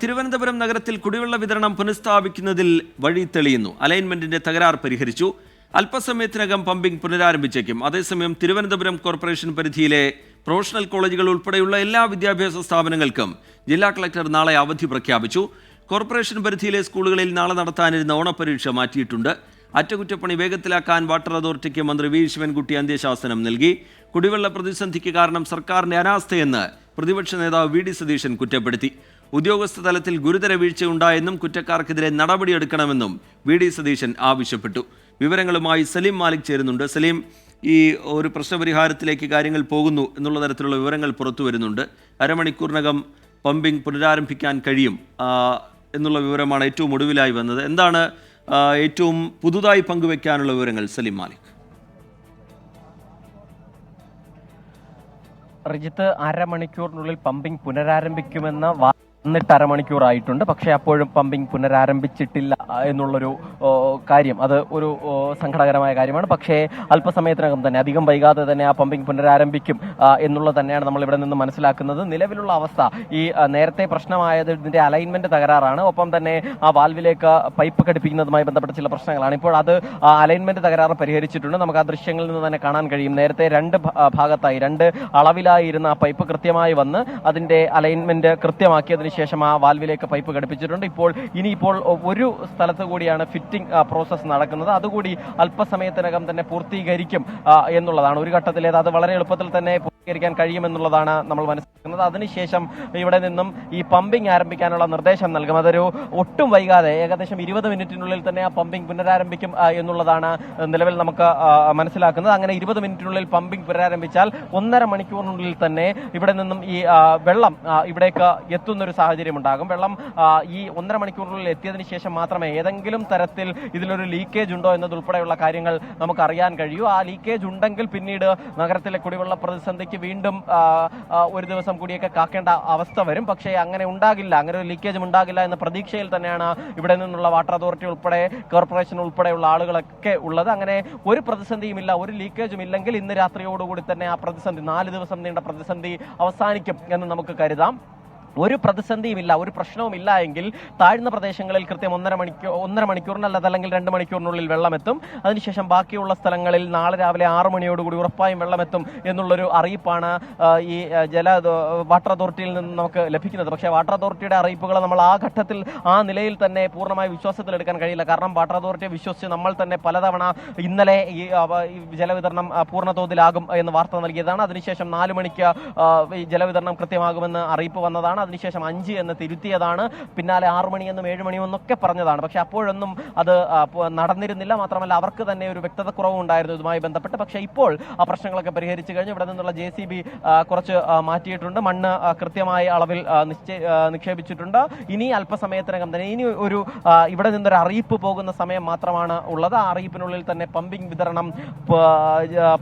തിരുവനന്തപുരം നഗരത്തിൽ കുടിവെള്ള വിതരണം പുനഃസ്ഥാപിക്കുന്നതിൽ വഴി തെളിയുന്നു. അലൈൻമെന്റിന്റെ തകരാർ പരിഹരിച്ചു. അല്പസമയത്തിനകം പമ്പിംഗ് പുനരാരംഭിച്ചേക്കും. അതേസമയം തിരുവനന്തപുരം കോർപ്പറേഷൻ പരിധിയിലെ പ്രൊഫഷണൽ കോളേജുകൾ ഉൾപ്പെടെയുള്ള എല്ലാ വിദ്യാഭ്യാസ സ്ഥാപനങ്ങൾക്കും ജില്ലാ കളക്ടർ നാളെ അവധി പ്രഖ്യാപിച്ചു. കോർപ്പറേഷൻ പരിധിയിലെ സ്കൂളുകളിൽ നാളെ നടത്താനിരുന്ന ഓണപരീക്ഷ മാറ്റിയിട്ടുണ്ട്. അറ്റകുറ്റപ്പണി വേഗത്തിലാക്കാൻ വാട്ടർ അതോറിറ്റിക്ക് മന്ത്രി വി ശിവൻകുട്ടി അന്ത്യശാസനം നൽകി. കുടിവെള്ള പ്രതിസന്ധിക്ക് കാരണം സർക്കാരിന്റെ അനാസ്ഥയെന്ന് പ്രതിപക്ഷ നേതാവ് വി ഡി സതീശൻ കുറ്റപ്പെടുത്തി. ഉദ്യോഗസ്ഥ തലത്തിൽ ഗുരുതര വീഴ്ചയുണ്ടായെന്നും കുറ്റക്കാർക്കെതിരെ നടപടിയെടുക്കണമെന്നും വി ഡി സതീശൻ ആവശ്യപ്പെട്ടു. വിവരങ്ങളുമായി സലീം മാലിക് ചേരുന്നുണ്ട്. സലീം ഈ ഒരു പ്രശ്നപരിഹാരത്തിലേക്ക് കാര്യങ്ങൾ പോകുന്നു എന്നുള്ള തരത്തിലുള്ള വിവരങ്ങൾ പുറത്തു വരുന്നുണ്ട്. അരമണിക്കൂറിനകം പമ്പിംഗ് പുനരാരംഭിക്കാൻ കഴിയും എന്നുള്ള വിവരമാണ് ഏറ്റവും ഒടുവിലായി വന്നത്. എന്താണ് ഏറ്റവും പുതുതായി പങ്കുവെക്കാനുള്ള വിവരങ്ങൾ സലീം മാലിക്? റിജിത്ത് അരമണിക്കൂറിനുള്ളിൽ പമ്പിംഗ് പുനരാരംഭിക്കുമെന്ന എന്നിട്ട് അരമണിക്കൂർ ആയിട്ടുണ്ട് പക്ഷേ അപ്പോഴും പമ്പിംഗ് പുനരാരംഭിച്ചിട്ടില്ല എന്നുള്ളൊരു കാര്യം. അത് ഒരു സങ്കടകരമായ കാര്യമാണ്. പക്ഷേ അല്പസമയത്തിനകം തന്നെ അധികം വൈകാതെ തന്നെ ആ പമ്പിംഗ് പുനരാരംഭിക്കും എന്നുള്ളത് തന്നെയാണ് നമ്മൾ ഇവിടെ നിന്ന് മനസ്സിലാക്കുന്നത്. നിലവിലുള്ള അവസ്ഥ ഈ നേരത്തെ പ്രശ്നമായത് ഇതിന്റെ അലൈൻമെന്റ് തകരാറാണ്. ഒപ്പം തന്നെ ആ വാൽവിലേക്ക് പൈപ്പ് ഘടിപ്പിക്കുന്നതുമായി ബന്ധപ്പെട്ട ചില പ്രശ്നങ്ങളാണ്. ഇപ്പോൾ അത് അലൈൻമെന്റ് തകരാറ് പരിഹരിച്ചിട്ടുണ്ട്. നമുക്ക് ആ ദൃശ്യങ്ങളിൽ നിന്ന് തന്നെ കാണാൻ കഴിയും. നേരത്തെ രണ്ട് ഭാഗത്തായി രണ്ട് അളവിലായിരുന്ന ആ പൈപ്പ് കൃത്യമായി വന്ന് അതിന്റെ അലൈൻമെന്റ് കൃത്യമാക്കിയതിനു ശേഷം ആ വാൽവിലേക്ക് പൈപ്പ് ഘടിപ്പിച്ചിട്ടുണ്ട്. ഇപ്പോൾ ഇനിയിപ്പോൾ ഒരു സ്ഥലത്ത് കൂടിയാണ് ഫിറ്റിംഗ് പ്രോസസ്സ് നടക്കുന്നത്. അതുകൂടി അല്പസമയത്തിനകം തന്നെ പൂർത്തീകരിക്കും എന്നുള്ളതാണ്. ഒരു ഘട്ടത്തിലേത് അത് വളരെ എളുപ്പത്തിൽ തന്നെ പൂർത്തീകരിക്കാൻ കഴിയുമെന്നുള്ളതാണ് നമ്മൾ മനസ്സിലാക്കുന്നത്. അതിനുശേഷം ഇവിടെ നിന്നും ഈ പമ്പിംഗ് ആരംഭിക്കാനുള്ള നിർദ്ദേശം നൽകും. അതൊരു ഒട്ടും വൈകാതെ ഏകദേശം ഇരുപത് മിനിറ്റിനുള്ളിൽ തന്നെ ആ പമ്പിംഗ് പുനരാരംഭിക്കും എന്നുള്ളതാണ് നിലവിൽ നമുക്ക് മനസ്സിലാക്കുന്നത്. അങ്ങനെ ഇരുപത് മിനിറ്റിനുള്ളിൽ പമ്പിംഗ് പുനരാരംഭിച്ചാൽ ഒന്നര മണിക്കൂറിനുള്ളിൽ തന്നെ ഇവിടെ നിന്നും ഈ വെള്ളം ഇവിടേക്ക് ഇവിടേക്ക് എത്തുന്നൊരു സാഹചര്യം ഉണ്ടാകും വെള്ളം ഈ ഒന്നര മണിക്കൂറിനുള്ളിൽ എത്തിയതിനു ശേഷം മാത്രമേ ഏതെങ്കിലും തരത്തിൽ ഇതിലൊരു ലീക്കേജ് ഉണ്ടോ എന്നതുൾപ്പെടെയുള്ള കാര്യങ്ങൾ നമുക്ക് അറിയാൻ കഴിയൂ. ആ ലീക്കേജ് ഉണ്ടെങ്കിൽ പിന്നീട് നഗരത്തിലെ കുടിവെള്ള പ്രതിസന്ധിക്ക് വീണ്ടും ഒരു ദിവസം കൂടിയൊക്കെ കാക്കേണ്ട അവസ്ഥ വരും. പക്ഷേ അങ്ങനെ ഉണ്ടാകില്ല. അങ്ങനെ ഒരു ലീക്കേജും ഉണ്ടാകില്ല എന്ന പ്രതീക്ഷയിൽ തന്നെയാണ് ഇവിടെ നിന്നുള്ള വാട്ടർ അതോറിറ്റി ഉൾപ്പെടെ കോർപ്പറേഷൻ ഉൾപ്പെടെയുള്ള ആളുകളൊക്കെ ഉള്ളത്. അങ്ങനെ ഒരു പ്രതിസന്ധിയും ഇല്ല ഒരു ലീക്കേജും ഇല്ലെങ്കിൽ ഇന്ന് രാത്രിയോടുകൂടി തന്നെ ആ പ്രതിസന്ധി നാല് ദിവസം നീണ്ട പ്രതിസന്ധി അവസാനിക്കും എന്ന് നമുക്ക് കരുതാം. ഒരു പ്രതിസന്ധിയുമില്ല ഒരു പ്രശ്നവുമില്ല എങ്കിൽ താഴ്ന്ന പ്രദേശങ്ങളിൽ കൃത്യം ഒന്നര മണിക്കൂർ ഒന്നര മണിക്കൂറിനല്ലാതെ അല്ലെങ്കിൽ രണ്ട് മണിക്കൂറിനുള്ളിൽ വെള്ളമെത്തും. അതിനുശേഷം ബാക്കിയുള്ള സ്ഥലങ്ങളിൽ നാളെ രാവിലെ ആറ് മണിയോടുകൂടി ഉറപ്പായും വെള്ളമെത്തും എന്നുള്ളൊരു അറിയിപ്പാണ് ഈ ജല വാട്ടർ അതോറിറ്റിയിൽ നിന്ന് നമുക്ക് ലഭിക്കുന്നത്. പക്ഷേ വാട്ടർ അതോറിറ്റിയുടെ അറിയിപ്പുകൾ നമ്മൾ ആ ഘട്ടത്തിൽ ആ നിലയിൽ തന്നെ പൂർണമായി വിശ്വാസത്തിലെടുക്കാൻ കഴിയില്ല. കാരണം വാട്ടർ അതോറിറ്റിയെ വിശ്വസിച്ച് നമ്മൾ തന്നെ പലതവണ ഇന്നലെ ഈ ജലവിതരണം പൂർണതോതിലാകും പൂർണ തോതിലാകും എന്ന് വാർത്ത നൽകിയതാണ്. അതിനുശേഷം നാല് മണിക്ക് ജലവിതരണം കൃത്യമാകുമെന്ന് അറിയിപ്പ് വന്നതാണ്. അതിനുശേഷം അഞ്ച് എന്ന് തിരുത്തിയതാണ്. പിന്നാലെ ആറ് മണിയെന്നും ഏഴ് മണിയെന്നൊക്കെ പറഞ്ഞതാണ്. പക്ഷെ അപ്പോഴൊന്നും അത് നടന്നിരുന്നില്ല. മാത്രമല്ല അവർക്ക് തന്നെ ഒരു വ്യക്തത കുറവുണ്ടായിരുന്നു ഇതുമായി ബന്ധപ്പെട്ട്. പക്ഷെ ഇപ്പോൾ ആ പ്രശ്നങ്ങളൊക്കെ പരിഹരിച്ചു കഴിഞ്ഞു. ഇവിടെ നിന്നുള്ള ജെ കുറച്ച് മാറ്റിയിട്ടുണ്ട്. മണ്ണ് കൃത്യമായ അളവിൽ നിക്ഷേപിച്ചിട്ടുണ്ട്. ഇനി അല്പസമയത്തിനകം തന്നെ ഇനി ഒരു ഇവിടെ നിന്നൊരു അറിയിപ്പ് പോകുന്ന സമയം മാത്രമാണ് ഉള്ളത്. ആ അറിയിപ്പിനുള്ളിൽ തന്നെ പമ്പിംഗ് വിതരണം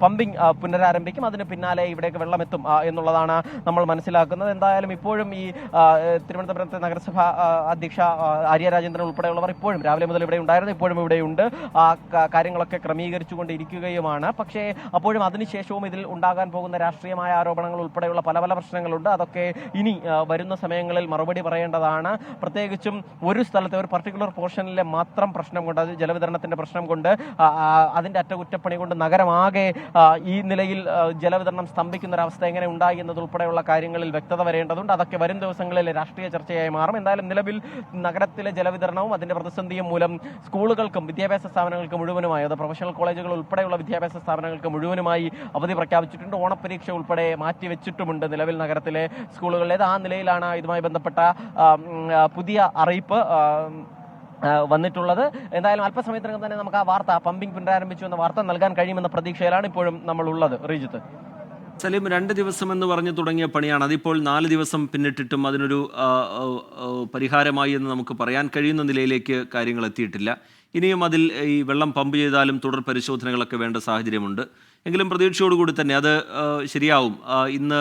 പമ്പിംഗ് പുനരാരംഭിക്കും. അതിന് പിന്നാലെ ഇവിടേക്ക് വെള്ളമെത്തും എന്നുള്ളതാണ് നമ്മൾ മനസ്സിലാക്കുന്നത്. എന്തായാലും ഇപ്പോഴും ഈ തിരുവനന്തപുരത്തെ നഗരസഭ അധ്യക്ഷ ആര്യ രാജേന്ദ്രൻ ഉൾപ്പെടെയുള്ളവർ ഇപ്പോഴും രാവിലെ മുതൽ ഇവിടെ ഉണ്ടായിരുന്നു ഇപ്പോഴും ഇവിടെയുണ്ട്. ആ കാര്യങ്ങളൊക്കെ ക്രമീകരിച്ചുകൊണ്ടിരിക്കുകയുമാണ് പക്ഷേ അപ്പോഴും അതിനുശേഷവും ഇതിൽ ഉണ്ടാകാൻ പോകുന്ന രാഷ്ട്രീയമായ ആരോപണങ്ങൾ ഉൾപ്പെടെയുള്ള പല പല പ്രശ്നങ്ങളുണ്ട്. അതൊക്കെ ഇനി വരുന്ന സമയങ്ങളിൽ മറുപടി പറയേണ്ടതാണ്. പ്രത്യേകിച്ചും ഒരു സ്ഥലത്തെ ഒരു പർട്ടിക്കുലർ പോർഷനിലെ മാത്രം പ്രശ്നം കൊണ്ട് അത് ജലവിതരണത്തിന്റെ പ്രശ്നം കൊണ്ട് അതിന്റെ അറ്റകുറ്റപ്പണി കൊണ്ട് നഗരമാകെ ഈ നിലയിൽ ജലവിതരണം സ്തംഭിക്കുന്ന ഒരു അവസ്ഥ എങ്ങനെ ഉണ്ടായി എന്നതുൾപ്പെടെയുള്ള കാര്യങ്ങളിൽ വ്യക്തത വരേണ്ടതുണ്ട്. അതൊക്കെ വരും ദിവസങ്ങളിൽ രാഷ്ട്രീയ ചർച്ചയായി മാറും. എന്തായാലും നിലവിൽ നഗരത്തിലെ ജലവിതരണവും അതിന്റെ പ്രതിസന്ധിയും മൂലം സ്കൂളുകൾക്കും വിദ്യാഭ്യാസ സ്ഥാപനങ്ങൾക്ക് മുഴുവനുമായി അത് പ്രൊഫഷണൽ കോളേജുകൾ ഉൾപ്പെടെയുള്ള വിദ്യാഭ്യാസ സ്ഥാപനങ്ങൾക്ക് മുഴുവനുമായി അവധി പ്രഖ്യാപിച്ചിട്ടുണ്ട്. ഓണപ്പരീക്ഷ ഉൾപ്പെടെ മാറ്റിവെച്ചിട്ടുമുണ്ട് നിലവിൽ നഗരത്തിലെ സ്കൂളുകളിലെ ആ നിലയിലാണ് ഇതുമായി ബന്ധപ്പെട്ട പുതിയ അറിയിപ്പ് വന്നിട്ടുള്ളത്. എന്തായാലും അല്പസമയത്തിനകം തന്നെ നമുക്ക് ആ വാർത്ത പമ്പിംഗ് പുനരാരംഭിച്ചു എന്ന വാർത്ത നൽകാൻ കഴിയുമെന്ന പ്രതീക്ഷയിലാണ് ഇപ്പോഴും നമ്മൾ ഉള്ളത് റീജിത്ത്. സലീം രണ്ട് ദിവസം എന്ന് പറഞ്ഞു തുടങ്ങിയ പണിയാണ്. അതിപ്പോൾ നാല് ദിവസം പിന്നിട്ടിട്ടും അതിനൊരു പരിഹാരമായി എന്ന് നമുക്ക് പറയാൻ കഴിയുന്ന നിലയിലേക്ക് കാര്യങ്ങൾ എത്തിയിട്ടില്ല. ഇനിയും അതിൽ ഈ വെള്ളം പമ്പ് ചെയ്താലും തുടർ പരിശോധനകളൊക്കെ വേണ്ട സാഹചര്യമുണ്ട്. എങ്കിലും പ്രതീക്ഷയോടുകൂടി തന്നെ അത് ശരിയാവും. ഇന്ന്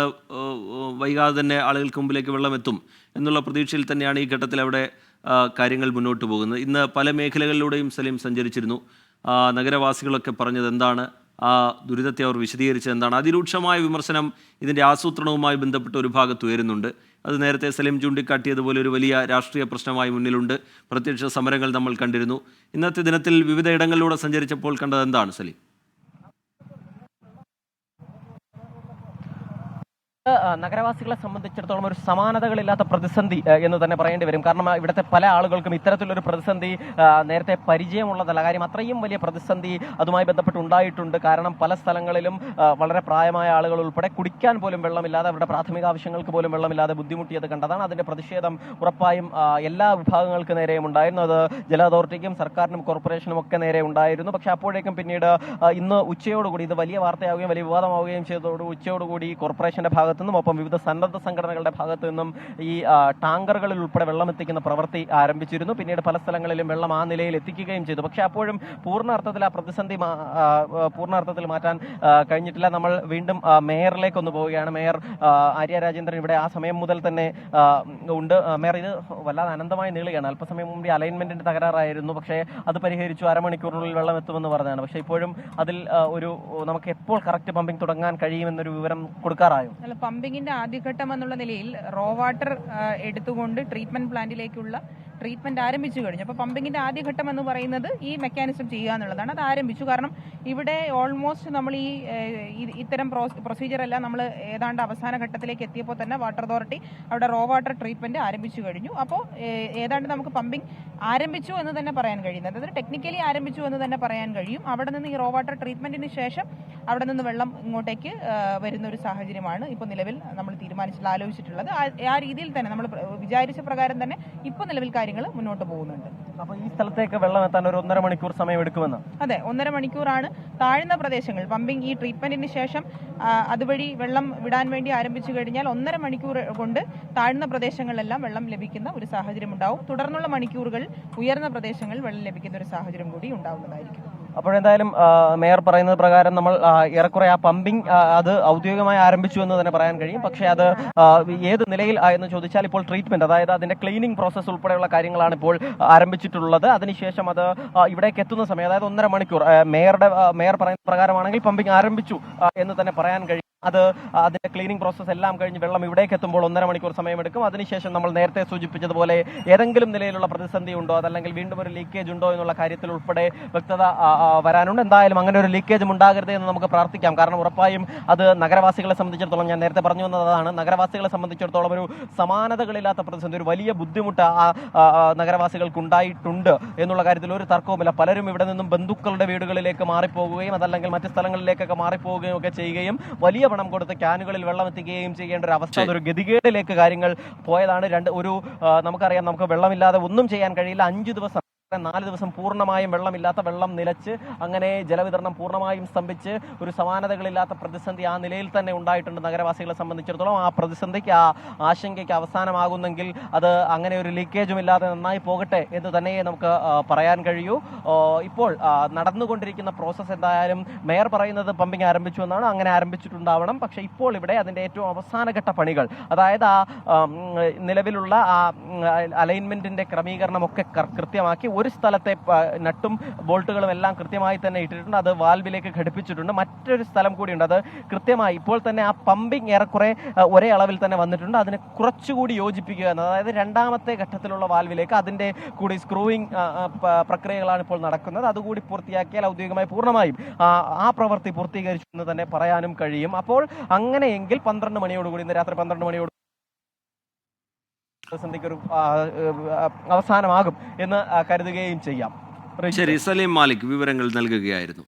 വൈകാതെ തന്നെ ആളുകൾക്ക് മുമ്പിലേക്ക് വെള്ളം എത്തും എന്നുള്ള പ്രതീക്ഷയിൽ തന്നെയാണ് ഈ ഘട്ടത്തിൽ അവിടെ കാര്യങ്ങൾ മുന്നോട്ട് പോകുന്നത്. ഇന്ന് പല മേഖലകളിലൂടെയും സലീം സഞ്ചരിച്ചിരുന്നു. നഗരവാസികളൊക്കെ പറഞ്ഞത് എന്താണ്? ആ ദുരിതത്തെ അവർ വിശദീകരിച്ചത് എന്താണ്? അതിരൂക്ഷമായ വിമർശനം ഇതിന്റെ ആസൂത്രണവുമായി ബന്ധപ്പെട്ട ഒരു ഭാഗത്ത് ഉയരുന്നുണ്ട്. അത് നേരത്തെ സലീം ചൂണ്ടിക്കാട്ടിയതുപോലെ ഒരു വലിയ രാഷ്ട്രീയ പ്രശ്നമായി മുന്നിലുണ്ട്. പ്രത്യക്ഷ സമരങ്ങൾ നമ്മൾ കണ്ടിരുന്നു. ഇന്നത്തെ ദിനത്തിൽ വിവിധ ഇടങ്ങളിലൂടെ സഞ്ചരിച്ചപ്പോൾ കണ്ടത് എന്താണ് സലീം? നഗരവാസികളെ സംബന്ധിച്ചിടത്തോളം ഒരു സമാനതകളില്ലാത്ത പ്രതിസന്ധി എന്ന് തന്നെ പറയേണ്ടി വരും. കാരണം ഇവിടുത്തെ പല ആളുകൾക്കും ഇത്തരത്തിലൊരു പ്രതിസന്ധി നേരത്തെ പരിചയമുള്ളതല്ല. കാര്യം അത്രയും വലിയ പ്രതിസന്ധി അതുമായി ബന്ധപ്പെട്ട് ഉണ്ടായിട്ടുണ്ട് കാരണം പല സ്ഥലങ്ങളിലും വളരെ പ്രായമായ ആളുകൾ ഉൾപ്പെടെ കുടിക്കാൻ പോലും വെള്ളമില്ലാതെ അവരുടെ പ്രാഥമിക ആവശ്യങ്ങൾക്ക് പോലും വെള്ളമില്ലാതെ ബുദ്ധിമുട്ടിയത് കണ്ടതാണ്. അതിന്റെ പ്രതിഷേധം ഉറപ്പായും എല്ലാ വിഭാഗങ്ങൾക്ക് നേരെയും ഉണ്ടായിരുന്നു. അത് ജല അതോറിറ്റിക്കും സർക്കാരിനും കോർപ്പറേഷനും ഒക്കെ നേരെ ഉണ്ടായിരുന്നു. പക്ഷെ അപ്പോഴേക്കും പിന്നീട് ഇന്ന് ഉച്ചയോടുകൂടി ഇത് വലിയ വാർത്തയാവുകയും വലിയ വിവാദമാവുകയും ചെയ്തതോട് ഉച്ചയോടുകൂടി കോർപ്പറേഷന്റെ ഭാഗത്തു നിന്നും ഒപ്പം വിവിധ സന്നദ്ധ സംഘടനകളുടെ ഭാഗത്തു നിന്നും ഈ ടാങ്കറുകളിൽ ഉൾപ്പെടെ വെള്ളം എത്തിക്കുന്ന പ്രവൃത്തി ആരംഭിച്ചിരുന്നു. പിന്നീട് പല സ്ഥലങ്ങളിലും വെള്ളം ആ നിലയിൽ എത്തിക്കുകയും ചെയ്തു. പക്ഷെ അപ്പോഴും പൂർണ അർത്ഥത്തിൽ ആ പ്രതിസന്ധി മാ- ആ, ആ, പൂർണ അർത്ഥത്തിൽ മാറ്റാൻ കഴിഞ്ഞിട്ടില്ല. നമ്മൾ വീണ്ടും മേയറിലേക്ക് ഒന്ന് പോവുകയാണ്. മേയർ ആര്യ രാജേന്ദ്രൻ ഇവിടെ ആ സമയം മുതൽ തന്നെ ഉണ്ട്. മേയർ ഇത് വല്ലാതെ അനന്തമായി നീളുകയാണ്. അല്പസമയം മുമ്പ് ഈ അലൈൻമെന്റിന്റെ തകരാറായിരുന്നു. പക്ഷേ അത് പരിഹരിച്ചു അരമണിക്കൂറിനുള്ളിൽ വെള്ളം എത്തുമെന്ന് പറഞ്ഞാണ് പക്ഷേ ഇപ്പോഴും അതിൽ ഒരു നമുക്ക് എപ്പോൾ കറക്റ്റ് പമ്പിംഗ് തുടങ്ങാൻ കഴിയുമെന്നൊരു വിവരം കൊടുക്കാറായോ? പമ്പിങ്ങിന്റെ ആദ്യഘട്ടം എന്നുള്ള നിലയിൽ റോ വാട്ടർ എടുത്തുകൊണ്ട് ട്രീറ്റ്മെന്റ് പ്ലാന്റിലേക്കുള്ള ട്രീറ്റ്മെന്റ് ആരംഭിച്ചു കഴിഞ്ഞു. അപ്പോൾ പമ്പിങ്ങിന്റെ ആദ്യഘട്ടം എന്ന് പറയുന്നത് ഈ മെക്കാനിസം ചെയ്യുക എന്നുള്ളതാണ്. അത് ആരംഭിച്ചു. കാരണം ഇവിടെ ഓൾമോസ്റ്റ് നമ്മൾ ഈ ഇത്തരം പ്രൊസീജിയർ എല്ലാം നമ്മൾ ഏതാണ്ട് അവസാന ഘട്ടത്തിലേക്ക് എത്തിയപ്പോൾ തന്നെ വാട്ടർ അതോറിറ്റി അവിടെ റോ വാട്ടർ ട്രീറ്റ്മെന്റ് ആരംഭിച്ചു കഴിഞ്ഞു. അപ്പോൾ ഏതാണ്ട് നമുക്ക് പമ്പിംഗ് ആരംഭിച്ചു എന്ന് തന്നെ പറയാൻ കഴിയുന്നത് അതായത് ടെക്നിക്കലി ആരംഭിച്ചു എന്ന് തന്നെ പറയാൻ കഴിയും. അവിടെ നിന്ന് ഈ റോ വാട്ടർ ട്രീറ്റ്മെന്റിന് ശേഷം അവിടെ നിന്ന് വെള്ളം ഇങ്ങോട്ടേക്ക് വരുന്ന ഒരു സാഹചര്യമാണ് ഇപ്പോൾ നിലവിൽ നമ്മൾ തീരുമാനിച്ചിട്ടുള്ള ആലോചിച്ചിട്ടുള്ളത് ആ- രീതിയിൽ തന്നെ നമ്മൾ വിചാരിച്ച പ്രകാരം തന്നെ ഇപ്പോൾ നിലവിൽ കാര്യങ്ങൾ മുന്നോട്ട് പോകുന്നുണ്ട്. അപ്പൊ ഈ സ്ഥലത്തേക്ക് വെള്ളം എത്താൻ ഒരു ഒന്നര മണിക്കൂർ സമയം എടുക്കുമെന്ന് അതെ ഒന്നര മണിക്കൂറാണ്. താഴ്ന്ന പ്രദേശങ്ങൾ പമ്പിംഗ് ഈ ട്രീറ്റ്മെന്റിന് ശേഷം അതുവഴി വെള്ളം വിടാൻ വേണ്ടി ആരംഭിച്ചു കഴിഞ്ഞാൽ ഒന്നര മണിക്കൂർ കൊണ്ട് താഴ്ന്ന പ്രദേശങ്ങളിലെല്ലാം വെള്ളം ലഭിക്കുന്ന ഒരു സാഹചര്യം ഉണ്ടാവും തുടർന്നുള്ള മണിക്കൂറുകൾ ഉയർന്ന പ്രദേശങ്ങളിൽ വെള്ളം ലഭിക്കുന്ന ഒരു സാഹചര്യം കൂടി ഉണ്ടാവുന്നതായിരിക്കും. അപ്പോഴെന്തായാലും മേയർ പറയുന്നത് പ്രകാരം നമ്മൾ ഏറെക്കുറെ ആ പമ്പിംഗ് അത് ഔദ്യോഗികമായി ആരംഭിച്ചു എന്ന് തന്നെ പറയാൻ കഴിയും. പക്ഷേ അത് ഏത് നിലയിൽ എന്ന് ചോദിച്ചാൽ ഇപ്പോൾ ട്രീറ്റ്മെന്റ് അതായത് അതിന്റെ ക്ലീനിങ് പ്രോസസ്സ് ഉൾപ്പെടെയുള്ള കാര്യങ്ങളാണ് ഇപ്പോൾ ആരംഭിച്ചിട്ടുള്ളത്. അതിനുശേഷം അത് ഇവിടേക്ക് എത്തുന്ന സമയം അതായത് ഒന്നര മണിക്കൂർ മേയറുടെ മേയർ പറയുന്ന പ്രകാരമാണെങ്കിൽ പമ്പിംഗ് ആരംഭിച്ചു എന്ന് തന്നെ പറയാൻ കഴിയും. അത് അതിന്റെ ക്ലീനിങ് പ്രോസസ്സ് എല്ലാം കഴിഞ്ഞ് വെള്ളം ഇവിടേക്ക് എത്തുമ്പോൾ ഒന്നര മണിക്കൂർ സമയമെടുക്കും. അതിനുശേഷം നമ്മൾ നേരത്തെ സൂചിപ്പിച്ചതുപോലെ ഏതെങ്കിലും നിലയിലുള്ള പ്രതിസന്ധി ഉണ്ടോ? അതല്ലെങ്കിൽ വീണ്ടും ഒരു ലീക്കേജ് ഉണ്ടോ എന്നുള്ള കാര്യത്തിൽ ഉൾപ്പെടെ വ്യക്തത വരാനുണ്ട്. എന്തായാലും അങ്ങനെ ഒരു ലീക്കേജും ഉണ്ടാകരുത് എന്ന് നമുക്ക് പ്രാർത്ഥിക്കാം. കാരണം ഉറപ്പായും അത് നഗരവാസികളെ സംബന്ധിച്ചിടത്തോളം ഞാൻ നേരത്തെ പറഞ്ഞു വന്നതാണ് നഗരവാസികളെ സംബന്ധിച്ചിടത്തോളം ഒരു സമാനതകളില്ലാത്ത പ്രതിസന്ധി ഒരു വലിയ ബുദ്ധിമുട്ട് ആ, നഗരവാസികൾക്ക് ഉണ്ടായിട്ടുണ്ട് എന്നുള്ള കാര്യത്തിൽ ഒരു തർക്കവുമില്ല. പലരും ഇവിടെ നിന്നും ബന്ധുക്കളുടെ വീടുകളിലേക്ക് മാറിപ്പോകുകയും അതല്ലെങ്കിൽ മറ്റ് സ്ഥലങ്ങളിലേക്കൊക്കെ മാറിപ്പോവുകയും ഒക്കെ ചെയ്യുകയും വലിയ പണം കൊടുത്ത് ക്യാനുകളിൽ വെള്ളം എത്തിക്കുകയും ചെയ്യേണ്ട ഒരു അവസ്ഥ അതൊരു ഗതികേടിലേക്ക് കാര്യങ്ങൾ പോയതാണ്. രണ്ട് ഒരു നമുക്കറിയാം നമുക്ക് വെള്ളമില്ലാതെ ഒന്നും ചെയ്യാൻ കഴിയില്ല. അഞ്ചു ദിവസം നാല് ദിവസം പൂർണമായും വെള്ളമില്ലാത്ത വെള്ളം നിലച്ച് അങ്ങനെ ജലവിതരണം പൂർണമായും സ്തംഭിച്ച് ഒരു സമാനതകളില്ലാത്ത പ്രതിസന്ധി ആ നിലയിൽ തന്നെ ഉണ്ടായിട്ടുണ്ട് നഗരവാസികളെ സംബന്ധിച്ചിടത്തോളം. ആ പ്രതിസന്ധിക്ക് ആ ആശങ്കയ്ക്ക് അവസാനമാകുന്നെങ്കിൽ അത് അങ്ങനെ ഒരു ലീക്കേജും ഇല്ലാതെ നന്നായി പോകട്ടെ എന്ന് തന്നെ നമുക്ക് പറയാൻ കഴിയൂ. ഇപ്പോൾ നടന്നുകൊണ്ടിരിക്കുന്ന പ്രോസസ്സ് എന്തായാലും മേയർ പറയുന്നത് പമ്പിങ് ആരംഭിച്ചു എന്നാണ്. അങ്ങനെ ആരംഭിച്ചിട്ടുണ്ടാവണം. പക്ഷേ ഇപ്പോൾ ഇവിടെ അതിന്റെ ഏറ്റവും അവസാനഘട്ട പണികൾ അതായത് ആ നിലവിലുള്ള ആ അലൈൻമെന്റിന്റെ ക്രമീകരണമൊക്കെ കൃത്യമാക്കി ഒരു സ്ഥലത്തെ നട്ടും ബോൾട്ടുകളും എല്ലാം കൃത്യമായി തന്നെ ഇട്ടിട്ടുണ്ട്. അത് വാൽവിലേക്ക് ഘടിപ്പിച്ചിട്ടുണ്ട്. മറ്റൊരു സ്ഥലം കൂടിയുണ്ട്. അത് കൃത്യമായി ഇപ്പോൾ തന്നെ ആ പമ്പിംഗ് ഏറെക്കുറെ ഒരേ അളവിൽ തന്നെ വന്നിട്ടുണ്ട്. അതിനെ കുറച്ചുകൂടി യോജിപ്പിക്കുക എന്നത് അതായത് രണ്ടാമത്തെ ഘട്ടത്തിലുള്ള വാൽവിലേക്ക് അതിന്റെ കൂടി സ്ക്രൂയിങ് പ്രക്രിയകളാണ് ഇപ്പോൾ നടക്കുന്നത്. അതുകൂടി പൂർത്തിയാക്കിയാൽ ഔദ്യോഗികമായി പൂർണമായും ആ പ്രവൃത്തി പൂർത്തീകരിച്ചു എന്ന് തന്നെ പറയാനും കഴിയും. അപ്പോൾ അങ്ങനെയെങ്കിൽ പന്ത്രണ്ട് മണിയോടുകൂടി ഇന്ന് രാത്രി പന്ത്രണ്ട് മണിയോട് പ്രതിസന്ധിക്ക് ഒരു അവസാനമാകും എന്ന് കരുതുകയും ചെയ്യാം. ശരി സലീം മാലിക് വിവരങ്ങൾ നൽകുകയായിരുന്നു.